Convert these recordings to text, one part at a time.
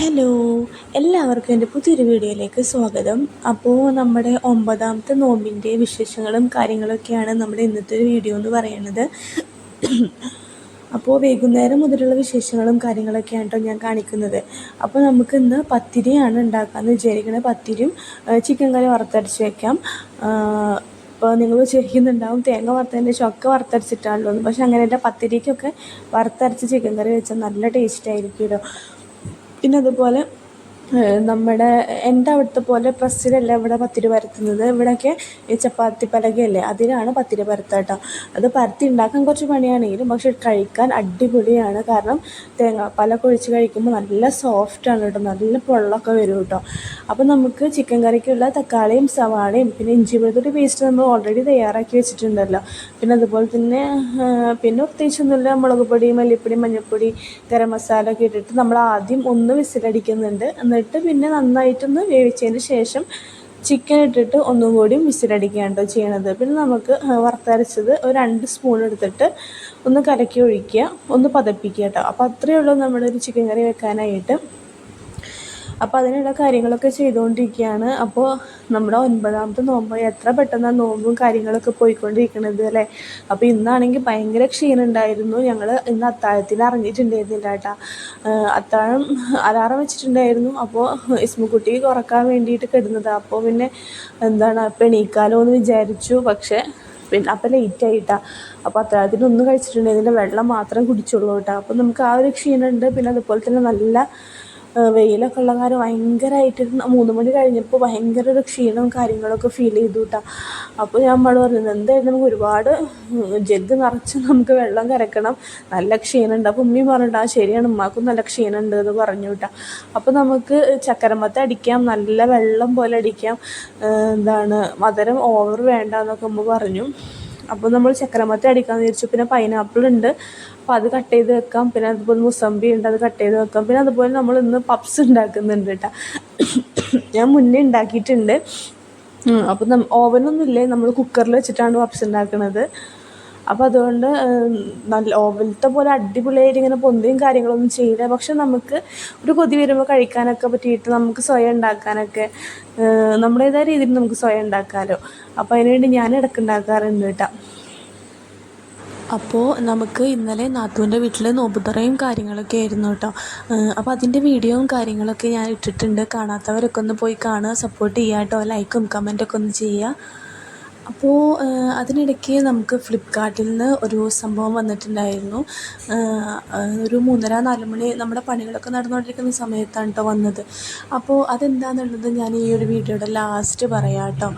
Hello എല്ലാവർക്കും എന്റെ പുതിയൊരു വീഡിയോയിലേക്ക് സ്വാഗതം. അപ്പോൾ നമ്മുടെ ഒമ്പതാമത്തെ നോമ്പിന്റെ വിശേഷങ്ങളും കാര്യങ്ങളൊക്കെയാണ് നമ്മുടെ ഇന്നത്തെ ഒരു വീഡിയോ എന്ന് പറയുന്നത്. അപ്പോൾ വൈകുന്നേരം മുതലുള്ള വിശേഷങ്ങളും കാര്യങ്ങളൊക്കെയാണ് കേട്ടോ ഞാൻ കാണിക്കുന്നത്. അപ്പോൾ നമുക്ക് ഇന്ന് പത്തിരിയാണ് ഉണ്ടാക്കാമെന്ന് വിചാരിക്കുന്നത് പത്തിരിയും ചിക്കൻ കറി വറുത്തരച്ച് വയ്ക്കാം അപ്പോൾ നിങ്ങൾ വിചാരിക്കുന്നുണ്ടാവും തേങ്ങ വറുത്തതിന്റെ ചൊക്ക വറുത്തരച്ചിട്ടാണല്ലോ എന്ന്. അങ്ങനെ എന്റെ പത്തിരിക്കൊക്കെ വറുത്തരച്ച് ചിക്കൻ കറി വെച്ചാൽ നല്ല ടേസ്റ്റ് കേട്ടോ. പിന്നെ അതുപോലെ നമ്മുടെ എന്റെ അവിടുത്തെ പോലെ പ്രസ്സിലല്ല ഇവിടെ പത്തിരി പരത്തുന്നത്? ഇവിടെയൊക്കെ ഈ ചപ്പാത്തി പലകയല്ലേ? അതിനാണ് പത്തിരി പരത്തുക കേട്ടോ. അത് പരത്തി ഉണ്ടാക്കാൻ കുറച്ച് പണിയാണെങ്കിലും പക്ഷെ കഴിക്കാൻ അടിപൊളിയാണ്. കാരണം തേങ്ങ പല കൊഴിച്ച് കഴിക്കുമ്പോൾ നല്ല സോഫ്റ്റാണ് കേട്ടോ. നല്ല പൊള്ളൊക്കെ വരും കേട്ടോ. അപ്പോൾ നമുക്ക് ചിക്കൻ കറിക്കുള്ള തക്കാളിയും സവാളയും പിന്നെ ഇഞ്ചി വെളുത്തുള്ളി പേസ്റ്റ് നമ്മൾ ഓൾറെഡി തയ്യാറാക്കി വെച്ചിട്ടുണ്ടല്ലോ. പിന്നെ അതുപോലെ തന്നെ പിന്നെ പ്രത്യേകിച്ചൊന്നുമില്ല മുളക് പൊടി മല്ലിപ്പൊടി മഞ്ഞൾപ്പൊടി ഗരം മസാല ഒക്കെ ഇട്ടിട്ട് നമ്മൾ ആദ്യം ഒന്ന് വിസിലടിക്കുന്നുണ്ട്. എന്നിട്ട് പിന്നെ നന്നായിട്ടൊന്ന് വേവിച്ചതിന് ശേഷം ചിക്കൻ ഇട്ടിട്ട് ഒന്നും കൂടി വിസിലടിക്കുകയാണ് കേട്ടോ ചെയ്യണത്. പിന്നെ നമുക്ക് വറുത്തരച്ചത് ഒരു രണ്ട് സ്പൂൺ എടുത്തിട്ട് ഒന്ന് കലക്കി ഒഴിക്കുക ഒന്ന് പതപ്പിക്കുക കേട്ടോ അപ്പോൾ അത്രയേ ഉള്ളൂ നമ്മളൊരു ചിക്കൻ കറി വെക്കാനായിട്ട്. അപ്പോൾ അതിനുള്ള കാര്യങ്ങളൊക്കെ ചെയ്തുകൊണ്ടിരിക്കുകയാണ് അപ്പോൾ നമ്മുടെ ഒൻപതാമത്തെ നോമ്പ് എത്ര പെട്ടെന്ന് നോമ്പും കാര്യങ്ങളൊക്കെ പോയിക്കൊണ്ടിരിക്കുന്നത് അല്ലേ? അപ്പോൾ ഇന്നാണെങ്കിൽ ഭയങ്കര ക്ഷീണം ഉണ്ടായിരുന്നു. ഞങ്ങൾ ഇന്ന് അത്താഴത്തിന് ഇറങ്ങിയിട്ടുണ്ടായിരുന്നില്ല കേട്ടോ. അത്താഴം അലാറം വെച്ചിട്ടുണ്ടായിരുന്നു. അപ്പോൾ ഇസ്മുക്കുട്ടിക്ക് കുറയ്ക്കാൻ വേണ്ടിയിട്ട് കിടന്നത്. അപ്പോൾ പിന്നെ എന്താണ് അപ്പോൾ എണീക്കാലോ എന്ന് വിചാരിച്ചു. പക്ഷേ പിന്നെ അപ്പം ലേറ്റ് ആയിട്ടാ അപ്പോൾ അത്താഴത്തിന് ഒന്നും കഴിച്ചിട്ടുണ്ടായിരുന്നില്ല. വെള്ളം മാത്രം കുടിച്ചുള്ളൂ കേട്ടോ. അപ്പോൾ നമുക്ക് ആ ഒരു ക്ഷീണമുണ്ട്. പിന്നെ അതുപോലെ തന്നെ നല്ല വെയിലൊക്കെ ഉള്ള കാരണം ഭയങ്കരമായിട്ട് മൂന്ന് മണി കഴിഞ്ഞപ്പോൾ ഭയങ്കര ഒരു ക്ഷീണവും കാര്യങ്ങളൊക്കെ ഫീൽ ചെയ്തു കേട്ടോ അപ്പോൾ ഞാൻ അമ്മയോട് പറഞ്ഞു എന്തായാലും നമുക്ക് ഒരുപാട് ജഗ് നിറച്ച് നമുക്ക് വെള്ളം കരക്കണം. നല്ല ക്ഷീണമുണ്ട് അപ്പോൾ ഉമ്മയും പറഞ്ഞിട്ട് ആ ശരിയാണ് ഉമ്മാക്കും നല്ല ക്ഷീണമുണ്ട് എന്ന് പറഞ്ഞു കേട്ടോ അപ്പോൾ നമുക്ക് ചക്കരമത്ത അടിക്കാം നല്ല വെള്ളം പോലെ അടിക്കാം. എന്താണ് മധുരം ഓവർ വേണ്ട എന്നൊക്കെ ഉമ്മ പറഞ്ഞു. അപ്പോൾ നമ്മൾ ചക്കരമത്ത അടിക്കാമെന്ന് വിചാരിച്ചു. പിന്നെ പൈനാപ്പിൾ ഉണ്ട്. അപ്പോൾ അത് കട്ട് ചെയ്ത് വെക്കാം. പിന്നെ അതുപോലെ മുസമ്പി ഉണ്ട് അത് കട്ട് ചെയ്ത് വെക്കാം. പിന്നെ അതുപോലെ നമ്മൾ ഇന്ന് പപ്സ് ഉണ്ടാക്കുന്നുണ്ട് കേട്ടോ. ഞാൻ മുന്നേ ഉണ്ടാക്കിയിട്ടുണ്ട്. അപ്പം ഓവനൊന്നും ഇല്ലേ? നമ്മൾ കുക്കറിൽ വെച്ചിട്ടാണ് പപ്സ് ഉണ്ടാക്കുന്നത് അപ്പോൾ അതുകൊണ്ട് നല്ല ഓവലത്തെ പോലെ അടിപൊളിയായിട്ട് ഇങ്ങനെ പൊന്തിയും കാര്യങ്ങളൊന്നും ചെയ്യില്ല. പക്ഷെ നമുക്ക് ഒരു കൊതി വരുമ്പോൾ കഴിക്കാനൊക്കെ പറ്റിയിട്ട് നമുക്ക് സ്വയം ഉണ്ടാക്കാനൊക്കെ നമ്മുടേതായ രീതിയിൽ നമുക്ക് സ്വയം ഉണ്ടാക്കാമല്ലോ അപ്പോൾ അതിനുവേണ്ടി ഞാൻ ഇടയ്ക്ക് ഉണ്ടാക്കാറുണ്ട് കേട്ടോ. അപ്പോൾ നമുക്ക് ഇന്നലെ നാത്തൂന്റെ വീട്ടിൽ നോമ്പുതറയും കാര്യങ്ങളൊക്കെ ആയിരുന്നു കേട്ടോ. അപ്പോൾ അതിന്റെ വീഡിയോയും കാര്യങ്ങളൊക്കെ ഞാൻ ഇട്ടിട്ടുണ്ട്. കാണാത്തവരൊക്കെ ഒന്ന് പോയി കാണുക സപ്പോർട്ട് ചെയ്യുക കേട്ടോ. ലൈക്കും കമന്റൊക്കെ ഒന്ന് ചെയ്യുക. അപ്പോൾ അതിനിടയ്ക്ക് നമുക്ക് ഫ്ലിപ്പ്കാർട്ടിൽ നിന്ന് ഒരു സംഭവം വന്നിട്ടുണ്ടായിരുന്നു. ഒരു മൂന്നര നാല് മണി നമ്മുടെ പണികളൊക്കെ നടന്നുകൊണ്ടിരിക്കുന്ന സമയത്താണ് കേട്ടോ വന്നത്. അപ്പോൾ അതെന്താണെന്നുള്ളത് ഞാൻ ഈ ഒരു വീഡിയോയുടെ ലാസ്റ്റ് പറയാം കേട്ടോ.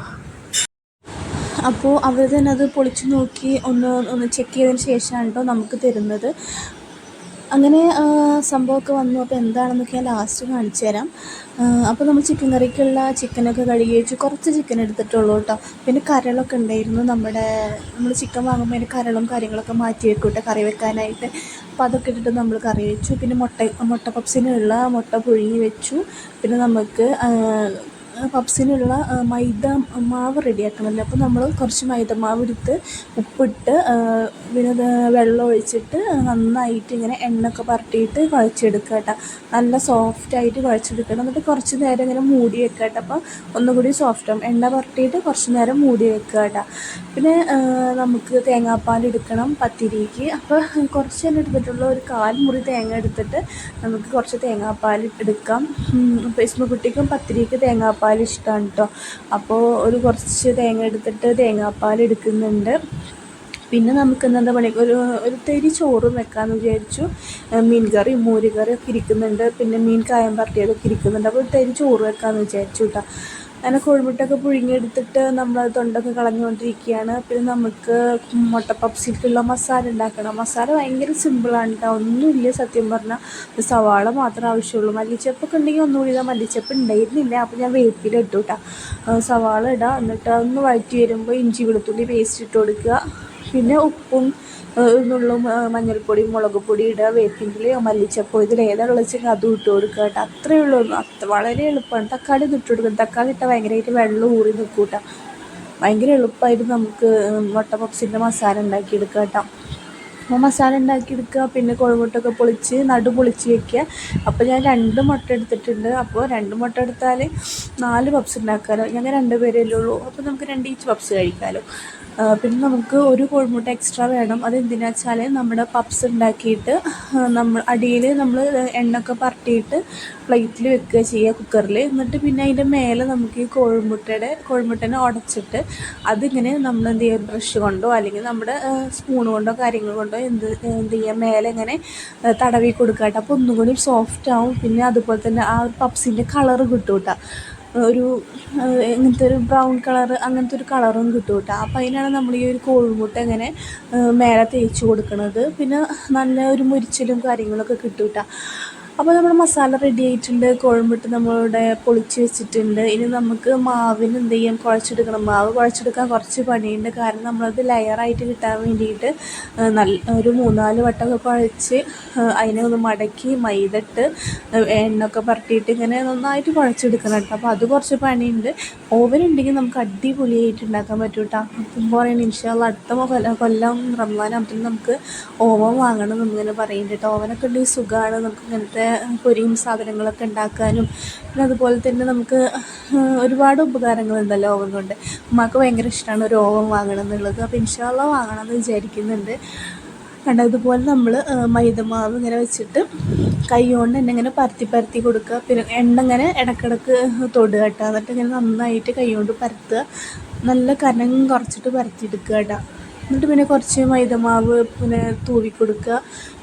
അപ്പോൾ അവർ തന്നെ അത് പൊളിച്ച് നോക്കി ഒന്ന് ഒന്ന് ചെക്ക് ചെയ്തതിന് ശേഷമാണ് കേട്ടോ നമുക്ക് തരുന്നത്. അങ്ങനെ സംഭവമൊക്കെ വന്നു. അപ്പോൾ എന്താണെന്നൊക്കെ ഞാൻ ലാസ്റ്റ് കാണിച്ചു തരാം. അപ്പോൾ നമ്മൾ ചിക്കൻ കറിക്കുള്ള ചിക്കനൊക്കെ കഴുകി കുറച്ച് ചിക്കൻ എടുത്തിട്ടുള്ളൂ കേട്ടോ പിന്നെ കരളൊക്കെ ഉണ്ടായിരുന്നു നമ്മുടെ നമ്മൾ ചിക്കൻ വാങ്ങുമ്പോൾ അതിന്റെ കരളും കാര്യങ്ങളൊക്കെ മാറ്റി വെക്കും കേട്ടോ കറി വെക്കാനായിട്ട്. അപ്പോൾ അതൊക്കെ ഇട്ടിട്ട് നമ്മൾ കറി വെച്ചു. പിന്നെ മുട്ട മുട്ട പപ്സിനുള്ള മുട്ട പുഴുങ്ങി വെച്ചു. പിന്നെ നമുക്ക് പപ്സിനുള്ള മൈദ മാവ് റെഡിയാക്കണമല്ലോ. അപ്പോൾ നമ്മൾ കുറച്ച് മൈദ മാവ് എടുത്ത് ഉപ്പിട്ട് പിന്നെ വെള്ളം ഒഴിച്ചിട്ട് നന്നായിട്ട് ഇങ്ങനെ എണ്ണയൊക്കെ പുരട്ടിയിട്ട് കുഴച്ചെടുക്കുക കേട്ടോ. നല്ല സോഫ്റ്റായിട്ട് കുഴച്ചെടുക്കണം എന്നിട്ട് കുറച്ച് നേരം ഇങ്ങനെ മൂടി വെക്കുക കേട്ടോ. അപ്പോൾ ഒന്നുകൂടി സോഫ്റ്റാവും എണ്ണ പുരട്ടിയിട്ട് കുറച്ച് നേരം മൂടി വെക്കുക കേട്ടോ. പിന്നെ നമുക്ക് തേങ്ങാപ്പാൽ എടുക്കണം പത്തിരിക്ക്. അപ്പോൾ കുറച്ച് തന്നെ എടുത്തിട്ടുള്ള ഒരു കാൽ മുറി തേങ്ങ എടുത്തിട്ട് നമുക്ക് കുറച്ച് തേങ്ങാപ്പാൽ എടുക്കാം. ഇപ്പോൾ കുട്ടിക്കും പത്തിരിക്ക് തേങ്ങാപ്പാൽ തേങ്ങാപ്പാൽ ഇഷ്ടമാണ് കേട്ടോ അപ്പോൾ ഒരു കുറച്ച് തേങ്ങ എടുത്തിട്ട് തേങ്ങാപ്പാൽ എടുക്കുന്നുണ്ട്. പിന്നെ നമുക്ക് എന്താ പറയുക ഒരു ഒരു തരി ചോറും വെക്കാമെന്ന് വിചാരിച്ചു. മീൻ കറി ഒക്കെ ഇരിക്കുന്നുണ്ട്. പിന്നെ മീൻ കായം പറട്ടിയതൊക്കെ ഇരിക്കുന്നുണ്ട്. അപ്പോൾ ഒരു തരി ചോറ് വെക്കാമെന്ന് വിചാരിച്ചു കേട്ടോ അങ്ങനെ കോഴിമുട്ടയൊക്കെ പുഴുങ്ങിയെടുത്തിട്ട് നമ്മൾ തൊണ്ടൊക്കെ കളഞ്ഞുകൊണ്ടിരിക്കുകയാണ്. പിന്നെ നമുക്ക് മുട്ട മസാല ഉണ്ടാക്കണം. മസാല ഭയങ്കര സിമ്പിളാണ് കേട്ടോ ഒന്നുമില്ല സത്യം പറഞ്ഞാൽ സവാള മാത്രമേ ആവശ്യമുള്ളൂ. മല്ലിച്ചപ്പൊക്കെ ഉണ്ടെങ്കിൽ ഒന്നുകൂടി ഇതാ. മല്ലിച്ചപ്പ് ഉണ്ടായിരുന്നില്ല. അപ്പോൾ ഞാൻ വേപ്പില ഇട്ടു കേട്ടോ സവാള ഇടാം. എന്നിട്ട് അതൊന്ന് വഴറ്റി വരുമ്പോൾ ഇഞ്ചി വെളുത്തുള്ളി പേസ്റ്റ് ഇട്ട് കൊടുക്കുക. പിന്നെ ഉപ്പും നുള്ളും മഞ്ഞൾപ്പൊടി മുളക് പൊടി ഇടുക വേപ്പിന്റെലയോ മല്ലിച്ചപ്പോ ഇതിൽ ഏതാണെന്ന് വെച്ചാൽ അതും ഇട്ട് കൊടുക്കുക കേട്ടോ. അത്രയേ ഉള്ളൂ. അത്ര വളരെ എളുപ്പമാണ്. തക്കാളി ഇട്ട് കൊടുക്കുക തക്കാളി ഇട്ടാൽ ഭയങ്കരമായിട്ട് വെള്ളം ഊറി നിൽക്കും കേട്ടോ. ഭയങ്കര എളുപ്പമായിട്ട് നമുക്ക് മുട്ട പപ്സിന്റെ മസാല ഉണ്ടാക്കിയെടുക്കുക കേട്ടോ. മസാല ഉണ്ടാക്കിയെടുക്കുക പിന്നെ കുഴമുട്ടൊക്കെ പൊളിച്ച് നടു പൊളിച്ച് വെക്കുക. അപ്പോൾ ഞാൻ രണ്ട് മുട്ട എടുത്തിട്ടുണ്ട്. അപ്പോൾ രണ്ട് മുട്ട എടുത്താൽ നാല് പപ്സ് ഉണ്ടാക്കാമല്ലോ ഞങ്ങൾ രണ്ട് പേരല്ലേ ഉള്ളൂ. അപ്പോൾ നമുക്ക് രണ്ട് ഈച്ച് പപ്സ് കഴിക്കാമല്ലോ പിന്നെ നമുക്ക് ഒരു കോഴിമുട്ട എക്സ്ട്രാ വേണം. അതെന്തിനാ വെച്ചാൽ നമ്മുടെ പപ്സ് ഉണ്ടാക്കിയിട്ട് നമ്മൾ അടിയിൽ നമ്മൾ എണ്ണയൊക്കെ പരട്ടിയിട്ട് പ്ലേറ്റിൽ വെക്കുക ചെയ്യുക കുക്കറിൽ എന്നിട്ട് പിന്നെ അതിന്റെ മേലെ നമുക്ക് ഈ കോഴിമുട്ടയുടെ കോഴിമുട്ടനെ ഉടച്ചിട്ട് അതിങ്ങനെ നമ്മൾ എന്ത് ചെയ്യുക ബ്രഷ് കൊണ്ടോ അല്ലെങ്കിൽ നമ്മുടെ സ്പൂൺ കൊണ്ടോ കാര്യങ്ങൾ കൊണ്ടോ എന്ത് എന്ത് ചെയ്യുക മേലെ ഇങ്ങനെ തടവി കൊടുക്കാട്ടോ കേട്ടോ. അപ്പോൾ ഒന്നുകൂടി സോഫ്റ്റ് ആവും. പിന്നെ അതുപോലെ തന്നെ ആ പപ്സിന്റെ കളറ് കിട്ടും കേട്ടോ ഒരു ഇങ്ങനത്തെ ഒരു ബ്രൗൺ കളർ അങ്ങനത്തെ ഒരു കളറും കിട്ടും കേട്ടോ. അപ്പം അതിനാണ് നമ്മൾ ഈ ഒരു കോഴിമുട്ട ഇങ്ങനെ മേലെ തേച്ച് കൊടുക്കുന്നത് പിന്നെ നല്ല ഒരു മുരിച്ചിലും കാര്യങ്ങളൊക്കെ കിട്ടും കേട്ടോ. അപ്പോൾ നമ്മുടെ മസാല റെഡി ആയിട്ടുണ്ട്. കുഴമ്പിട്ട് നമ്മളിവിടെ പൊളിച്ച് വെച്ചിട്ടുണ്ട്. ഇനി നമുക്ക് മാവിന് എന്ത് ചെയ്യാം? കുഴച്ചെടുക്കണം. മാവ് കുഴച്ചെടുക്കാൻ കുറച്ച് പണിയുണ്ട്. കാരണം നമ്മളത് ലെയറായിട്ട് കിട്ടാൻ വേണ്ടിയിട്ട് നല്ല ഒരു മൂന്നാൽ വട്ടമൊക്കെ കുഴച്ച് അതിനെ ഒന്ന് മടക്കി മൈദട്ട് എണ്ണൊക്കെ പറട്ടിയിട്ട് ഇങ്ങനെ നന്നായിട്ട് കുഴച്ചെടുക്കണം കേട്ടോ. അപ്പോൾ അത് കുറച്ച് പണിയുണ്ട്. ഓവൻ ഉണ്ടെങ്കിൽ നമുക്ക് അടിപൊളിയായിട്ട് ഉണ്ടാക്കാൻ പറ്റും കേട്ടോ അപ്പം പറയുന്നത് ഇൻഷാല്ല അടുത്ത കൊല്ലം റംസാൻ അബ്ദുൽ നമുക്ക് ഓവൻ വാങ്ങണം എന്നിങ്ങനെ പറയുന്നുണ്ട് കേട്ടോ ഓവനൊക്കെ ഉണ്ടെങ്കിൽ സുഖമാണ് നമുക്ക് ഇങ്ങനത്തെ പൊരിയും സാധനങ്ങളൊക്കെ ഉണ്ടാക്കാനും പിന്നെ അതുപോലെ തന്നെ നമുക്ക് ഒരുപാട് ഉപകാരങ്ങളുണ്ടല്ലോ ഓവൻ കൊണ്ട്. ഉമ്മാക്ക് ഭയങ്കര ഇഷ്ടമാണ് ഒരു ഓവൻ വാങ്ങണം എന്നുള്ളത്. അപ്പോൾ ഇൻഷാല്ല വാങ്ങണം എന്ന് വിചാരിക്കുന്നുണ്ട്. കണ്ടോ അതുപോലെ നമ്മൾ മൈദമാവ് ഇങ്ങനെ വെച്ചിട്ട് കൈ കൊണ്ട് തന്നെ ഇങ്ങനെ പരത്തി പരത്തി കൊടുക്കുക. പിന്നെ എണ്ണ ഇങ്ങനെ ഇടക്കിടക്ക് തൊടുക കേട്ടോ. എന്നിട്ട് ഇങ്ങനെ നന്നായിട്ട് കൈ കൊണ്ട് പരത്തുക. നല്ല കനം കുറച്ചിട്ട് പരത്തിയെടുക്കുക കേട്ടോ. എന്നിട്ട് പിന്നെ കുറച്ച് മൈദമാവ് പിന്നെ തൂവി കൊടുക്കുക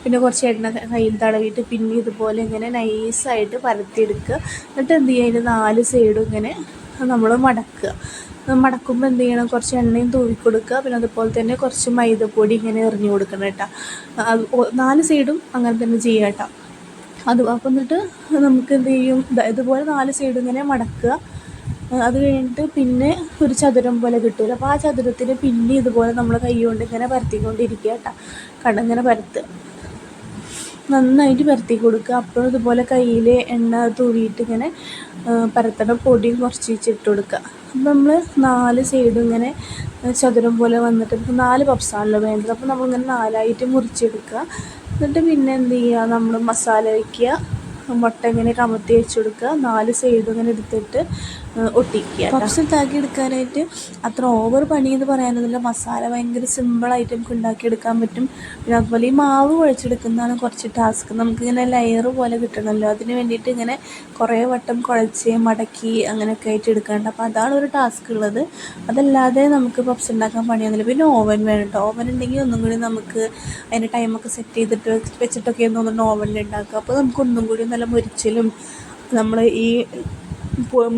പിന്നെ കുറച്ച് എണ്ണ കയ്യിൽ തടവിയിട്ട് പിന്നെ ഇതുപോലെ ഇങ്ങനെ നൈസായിട്ട് പരത്തിയെടുക്കുക. എന്നിട്ട് എന്ത് ചെയ്യുക അതിന്റെ നാല് സൈഡും ഇങ്ങനെ നമ്മൾ മടക്കുക. മടക്കുമ്പോൾ എന്ത് ചെയ്യണം കുറച്ച് എണ്ണയും തൂവി കൊടുക്കുക പിന്നെ അതുപോലെ തന്നെ കുറച്ച് മൈദപ്പൊടി ഇങ്ങനെ എറിഞ്ഞു കൊടുക്കണം കേട്ടോ. അത് നാല് സൈഡും അങ്ങനെ തന്നെ ചെയ്യുക കേട്ടോ. അത് അപ്പം എന്നിട്ട് നമുക്ക് എന്ത് ചെയ്യും ഇതുപോലെ നാല് സൈഡും ഇങ്ങനെ മടക്കുക. അത് കഴിഞ്ഞിട്ട് പിന്നെ ഒരു ചതുരം പോലെ കിട്ടുമല്ലോ അപ്പോൾ ആ ചതുരത്തിന് പിന്നെ ഇതുപോലെ നമ്മൾ കൈ കൊണ്ട് ഇങ്ങനെ പരത്തിക്കൊണ്ടിരിക്കുക കേട്ടോ. കടങ്ങനെ പരത്ത്. നന്നായിട്ട് പരത്തി കൊടുക്കുക. അപ്പോൾ ഇതുപോലെ കയ്യിൽ എണ്ണ തൂവിയിട്ട് ഇങ്ങനെ പരത്തണ പൊടിയും കുറച്ച് വെച്ചിട്ട് കൊടുക്കുക. അപ്പം നമ്മൾ നാല് സൈഡും ഇങ്ങനെ ചതുരം പോലെ വന്നിട്ട് ഇപ്പോൾ നാല് പപ്സാണല്ലോ വേണ്ടത്. അപ്പോൾ നമ്മളിങ്ങനെ നാലായിട്ട് മുറിച്ചെടുക്കുക. എന്നിട്ട് പിന്നെ എന്ത് ചെയ്യുക? നമ്മൾ മസാല വയ്ക്കുക. മുട്ട ഇങ്ങനെ കമത്തി വെച്ച് കൊടുക്കുക. നാല് സൈഡും ഇങ്ങനെ എടുത്തിട്ട് ഒട്ടിക്കുക പപ്സ് ഉണ്ടാക്കി എടുക്കാനായിട്ട് അത്ര ഓവർ പണി എന്ന് പറയാനൊന്നുമില്ല. മസാല ഭയങ്കര സിമ്പിളായിട്ട് നമുക്ക് ഉണ്ടാക്കിയെടുക്കാൻ പറ്റും. പിന്നെ അതുപോലെ ഈ മാവ് കുഴച്ചെടുക്കുന്നതാണ് കുറച്ച് ടാസ്ക് നമുക്ക് നമുക്കിങ്ങനെ ലെയർ പോലെ കിട്ടണമല്ലോ. അതിന് വേണ്ടിയിട്ട് ഇങ്ങനെ കുറേ വട്ടം കുഴച്ച് മടക്കി അങ്ങനെയൊക്കെ ആയിട്ട് എടുക്കാണ്ട് അപ്പോൾ അതാണ് ഒരു ടാസ്ക് ഉള്ളത്. അതല്ലാതെ നമുക്ക് പപ്സ് ഉണ്ടാക്കാൻ പണിയൊന്നുമില്ല. പിന്നെ ഓവൻ വേണം കേട്ടോ ഓവൻ ഉണ്ടെങ്കിൽ ഒന്നും കൂടി നമുക്ക് അതിന്റെ ടൈമൊക്കെ സെറ്റ് ചെയ്തിട്ട് വെച്ചിട്ടൊക്കെ തോന്നുന്നു ഓവനിൽ ഉണ്ടാക്കുക. അപ്പോൾ നമുക്ക് ഒന്നും കൂടി നല്ല മുരിച്ചിലും നമ്മൾ ഈ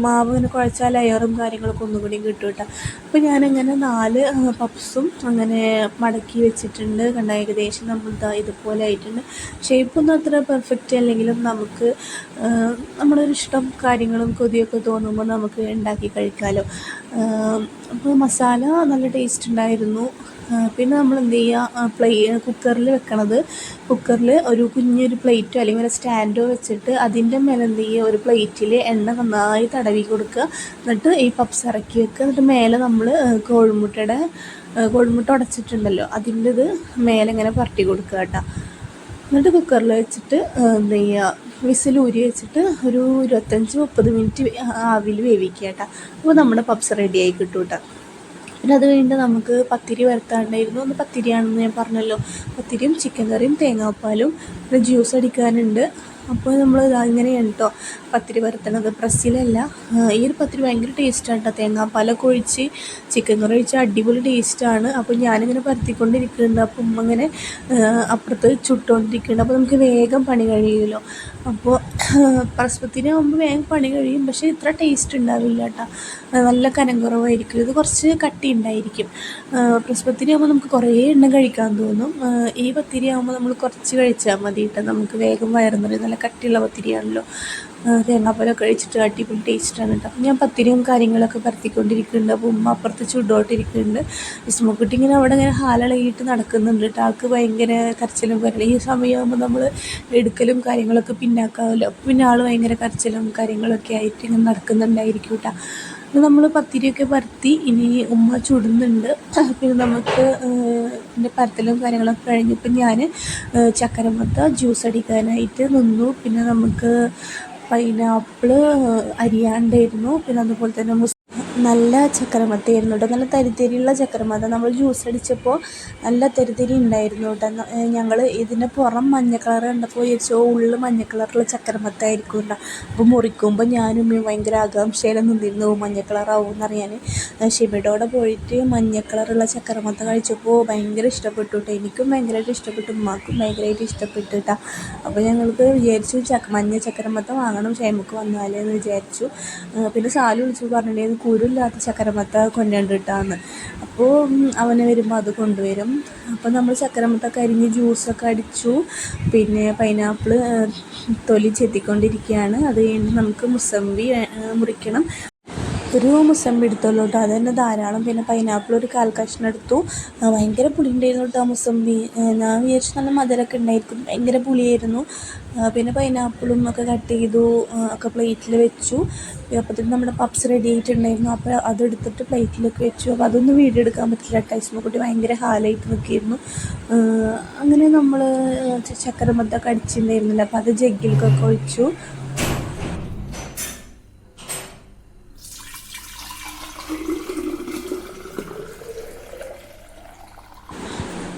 മാവ് ഇങ്ങനെ കുഴച്ചാൽ ലെയറും കാര്യങ്ങളൊക്കെ ഒന്നും കൂടി കിട്ടും കേട്ടോ. അപ്പോൾ ഞാനങ്ങനെ നാല് പപ്സും അങ്ങനെ മടക്കി വെച്ചിട്ടുണ്ട്. കണ്ട ഏകദേശം നമ്മൾ ഇതാ ഇതുപോലെ ആയിട്ടുണ്ട്. ഷേപ്പൊന്നും അത്ര പെർഫെക്റ്റ് അല്ലെങ്കിലും നമുക്ക് നമ്മളൊരു ഇഷ്ടം കാര്യങ്ങളും കൊതിയൊക്കെ തോന്നുമ്പോൾ നമുക്ക് ഉണ്ടാക്കി കഴിക്കാമല്ലോ അപ്പോൾ മസാല നല്ല ടേസ്റ്റ് ഉണ്ടായിരുന്നു. പിന്നെ നമ്മൾ എന്ത് ചെയ്യുക പ്ലേ കുക്കറിൽ വെക്കണത് കുക്കറിൽ ഒരു കുഞ്ഞൊരു പ്ലേറ്റോ അല്ലെങ്കിൽ ഒരു സ്റ്റാൻഡോ വെച്ചിട്ട് അതിന്റെ മേലെ എന്ത് ചെയ്യുക? ഒരു പ്ലേറ്റിൽ എണ്ണ നന്നായി തടവി കൊടുക്കുക. എന്നിട്ട് ഈ പപ്സ് ഇറക്കി വെക്കുക. എന്നിട്ട് മേലെ നമ്മൾ കോഴിമുട്ടയുടെ കോഴിമുട്ട ഉടച്ചിട്ടുണ്ടല്ലോ. അതിന്റെ ഇത് മേലെ ഇങ്ങനെ പരട്ടി കൊടുക്കുക കേട്ടോ. എന്നിട്ട് കുക്കറിൽ വെച്ചിട്ട് എന്ത് ചെയ്യുക? വിസിൽ ഊരി വെച്ചിട്ട് ഒരു ഇരുപത്തഞ്ച് മുപ്പത് മിനിറ്റ് ആവിൽ വേവിക്കുക കേട്ടോ. അപ്പോൾ നമ്മുടെ പപ്സ് റെഡിയായി കിട്ടും കേട്ടോ. പിന്നെ അത് കഴിഞ്ഞിട്ട് നമുക്ക് പത്തിരി വരുത്താണ്ടായിരുന്നു ഒന്ന് പത്തിരിയാണെന്ന് ഞാൻ പറഞ്ഞല്ലോ. പത്തിരിയും ചിക്കൻ കറിയും തേങ്ങാപ്പാലും പിന്നെ ജ്യൂസ് അടിക്കാനുണ്ട്. അപ്പോൾ നമ്മൾ ഇങ്ങനെയാണ് കേട്ടോ പത്തിരി പരത്തണത് പ്രസിലല്ല ഈ ഒരു പത്തിരി ഭയങ്കര ടേസ്റ്റാണ് കേട്ടോ തേങ്ങാപ്പാലൊക്കെ ഒഴിച്ച് ചിക്കൻ കറി ഒഴിച്ച് അടിപൊളി ടേസ്റ്റാണ് അപ്പോൾ ഞാനിങ്ങനെ പരത്തിക്കൊണ്ടിരിക്കുന്നുണ്ട്. അപ്പം ഉമ്മ ഇങ്ങനെ അപ്പുറത്ത് ചുട്ടുകൊണ്ടിരിക്കുന്നുണ്ട് അപ്പോൾ നമുക്ക് വേഗം പണി കഴിയുമല്ലോ. അപ്പോൾ പ്രസ്പത്തിന് ആകുമ്പോൾ വേഗം പണി കഴിയും. പക്ഷേ ഇത്ര ടേസ്റ്റ് ഉണ്ടാവില്ല കേട്ടോ നല്ല കനം കുറവായിരിക്കും. ഇത് കുറച്ച് കട്ടി ഉണ്ടായിരിക്കും പ്രസ്പത്തിന് ആകുമ്പോൾ നമുക്ക് കുറേ എണ്ണം കഴിക്കാൻ തോന്നും. ഈ പത്തിരി ആകുമ്പോൾ നമ്മൾ കുറച്ച് കഴിച്ചാൽ മതി കേട്ടോ നമുക്ക് വേഗം വയറ് നല്ല കട്ടിയുള്ള പത്തിരിയാണല്ലോ. തേങ്ങാപ്പാലൊക്കെ കഴിച്ചിട്ട് അടിപൊളി ടേസ്റ്റാണ് കേട്ടോ ഞാൻ പത്തിരിയും കാര്യങ്ങളൊക്കെ പരത്തിക്കൊണ്ടിരിക്കുന്നുണ്ട്. അപ്പോൾ ഉമ്മ അപ്പുറത്ത് ചൂടോട്ടിരിക്കുന്നുണ്ട്. ഇസ്മക്കുട്ടി ഇങ്ങനെ അവിടെ ഇങ്ങനെ ഹാലളകിയിട്ട് നടക്കുന്നുണ്ട് കേട്ടോ ആൾക്ക് ഭയങ്കര കരച്ചിലും കാര്യങ്ങളും. ഈ സമയമാകുമ്പോൾ നമ്മൾ എടുക്കലും കാര്യങ്ങളൊക്കെ പിന്നാക്കാമല്ലോ അപ്പോൾ പിന്നെ ആൾ ഭയങ്കര കരച്ചിലും കാര്യങ്ങളൊക്കെ ആയിട്ട് ഇങ്ങനെ നടക്കുന്നുണ്ടായിരിക്കും കേട്ടോ നമ്മൾ പത്തിരിയൊക്കെ പരത്തി ഇനി ഉമ്മ ചുടുന്നുണ്ട്. പിന്നെ നമുക്ക് പിന്നെ പരത്തലും കാര്യങ്ങളൊക്കെ കഴിഞ്ഞപ്പോൾ ഞാൻ ചക്കരമത്ത ജ്യൂസ് അടിക്കാനായിട്ട് നിന്നു. പിന്നെ നമുക്ക് പൈനാപ്പിൾ അരിയാണ്ടായിരുന്നു. പിന്നെ അതുപോലെ തന്നെ നല്ല ചക്കരമത്തയായിരുന്നു കേട്ടോ. നല്ല തരിതരിയുള്ള ചക്കരമത്ത നമ്മൾ ജ്യൂസ് അടിച്ചപ്പോൾ നല്ല തരിതരി ഉണ്ടായിരുന്നു കേട്ടോ. ഞങ്ങൾ ഇതിന്റെ പുറം മഞ്ഞ കളർ കണ്ടപ്പോൾ വിചാരിച്ചു ഉള്ളിൽ മഞ്ഞ കളറുള്ള ചക്കരമത്ത ആയിരിക്കും കേട്ടോ. അപ്പോൾ മുറിക്കുമ്പോൾ ഞാനും ഭയങ്കര ആകാംക്ഷയിൽ നിന്നിരുന്നു മഞ്ഞ കളറാവും എന്നറിയാൻ ഷിബിയുടെ പോയിട്ട് മഞ്ഞ കളറുള്ള ചക്കരമത്ത കഴിച്ചപ്പോൾ ഭയങ്കര ഇഷ്ടപ്പെട്ടു കേട്ടോ. എനിക്കും ഭയങ്കരമായിട്ട് ഇഷ്ടപ്പെട്ടു ഉമ്മാക്കും ഭയങ്കരമായിട്ട് ഇഷ്ടപ്പെട്ടു കേട്ടോ. അപ്പോൾ ഞങ്ങൾക്ക് വിചാരിച്ചു ചക്ക മഞ്ഞ ചക്കരമത്ത വാങ്ങണം ക്ഷേമക്ക് വന്നാലേ എന്ന് വിചാരിച്ചു. പിന്നെ സാലു വിളിച്ചു പറഞ്ഞിട്ടുണ്ടായിരുന്നു കുരുമില്ലാത്ത ചക്കരമത്ത കൊണ്ടുവരണ്ട കേട്ടാന്ന് അപ്പോൾ അവന് വരുമ്പോൾ അത് കൊണ്ടുവരും. അപ്പോൾ നമ്മൾ ചക്കരമത്ത കരിഞ്ഞ് ജ്യൂസൊക്കെ അടിച്ചു. പിന്നെ പൈനാപ്പിൾ തൊലി ചെത്തിക്കൊണ്ടിരിക്കുകയാണ്. അത് കഴിഞ്ഞ് നമുക്ക് മുസമ്പി മുറിക്കണം. ഒരു മുസമ്പി എടുത്തോളൂട്ടോ അത് തന്നെ ധാരാളം. പിന്നെ പൈനാപ്പിൾ ഒരു കാൽ കഷ്ണം എടുത്തു ഭയങ്കര പുളി ഉണ്ടായിരുന്നു കേട്ടോ മുസമ്പി. ഞാൻ വിചാരിച്ചു നല്ല മധുരമൊക്കെ ഉണ്ടായിരിക്കും. ഭയങ്കര പുളിയായിരുന്നു. പിന്നെ പൈനാപ്പിളും ഒക്കെ കട്ട് ചെയ്തു. ഒക്കെ പ്ലേറ്റിൽ വെച്ചു. അപ്പോഴത്തേക്കും നമ്മുടെ പപ്സ് റെഡി ആയിട്ടുണ്ടായിരുന്നു. അപ്പോൾ അതെടുത്തിട്ട് പ്ലേറ്റിലൊക്കെ വെച്ചു. അപ്പോൾ അതൊന്നും വീഡിയോ എടുക്കാൻ പറ്റില്ല. ടൈസ്മ കുട്ടി ഭയങ്കര ഹാലായിട്ട് നിൽക്കിയിരുന്നു അങ്ങനെ നമ്മൾ ചക്കരമത്തൊക്കെ അടിച്ചിട്ടുണ്ടായിരുന്നില്ല. അപ്പോൾ അത് ജഗ്ഗിൽക്കൊക്കെ ഒഴിച്ചു.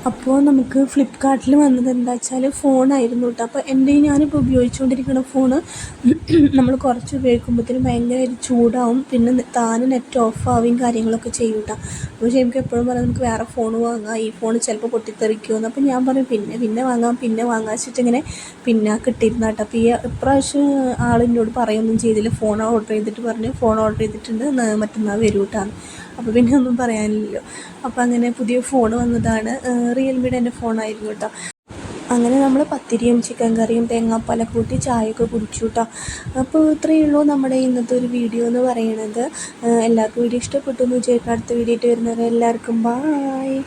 അപ്പോൾ നമുക്ക് ഫ്ലിപ്പ്കാർട്ടിൽ വന്നത് എന്താ വെച്ചാൽ ഫോണായിരുന്നു കേട്ടോ അപ്പോൾ എന്റെ ഞാനിപ്പോൾ ഉപയോഗിച്ചുകൊണ്ടിരിക്കുന്ന ഫോണ് നമ്മൾ കുറച്ച് ഉപയോഗിക്കുമ്പോഴത്തേനും ഭയങ്കരമായിട്ട് ചൂടാവും. പിന്നെ താന് നെറ്റ് ഓഫ് ആവുകയും കാര്യങ്ങളൊക്കെ ചെയ്യും കേട്ടോ അപ്പോൾ എനിക്ക് എപ്പോഴും പറയാം നമുക്ക് വേറെ ഫോൺ വാങ്ങാം. ഈ ഫോൺ ചിലപ്പോൾ പൊട്ടിത്തെറിക്കുമെന്ന് അപ്പോൾ ഞാൻ പറയും. പിന്നെ പിന്നെ വാങ്ങാം പിന്നെ വാങ്ങാം വെച്ചിട്ട് ഇങ്ങനെ പിന്നെ കിട്ടിയിരുന്ന കേട്ടോ അപ്പോൾ ഈ ഇപ്രാവശ്യം ആൾ എന്നോട് പറയൊന്നും ചെയ്തില്ല. ഫോൺ ഓർഡർ ചെയ്തിട്ട് പറഞ്ഞു. ഫോൺ ഓർഡർ ചെയ്തിട്ടുണ്ട്. മറ്റന്നാൾ വരൂട്ടാണ് അപ്പോൾ പിന്നെ ഒന്നും പറയാനില്ലല്ലോ. അപ്പോൾ അങ്ങനെ പുതിയ ഫോൺ വന്നതാണ്. റിയൽമിയുടെ എന്റെ ഫോണായിരുന്നു കേട്ടോ അങ്ങനെ നമ്മൾ പത്തിരിയും ചിക്കൻ കറിയും തേങ്ങാപ്പാല കൂട്ടി ചായയൊക്കെ കുടിച്ചു കേട്ടോ അപ്പോൾ ഇത്രയേ ഉള്ളൂ നമ്മുടെ ഇന്നത്തെ ഒരു വീഡിയോ എന്ന് പറയുന്നത്. എല്ലാവർക്കും വീഡിയോ ഇഷ്ടപ്പെട്ടു എന്ന് വിചാരിക്കും അടുത്ത വീഡിയോ ആയിട്ട് വരുന്നവരെ എല്ലാവർക്കും ബായ്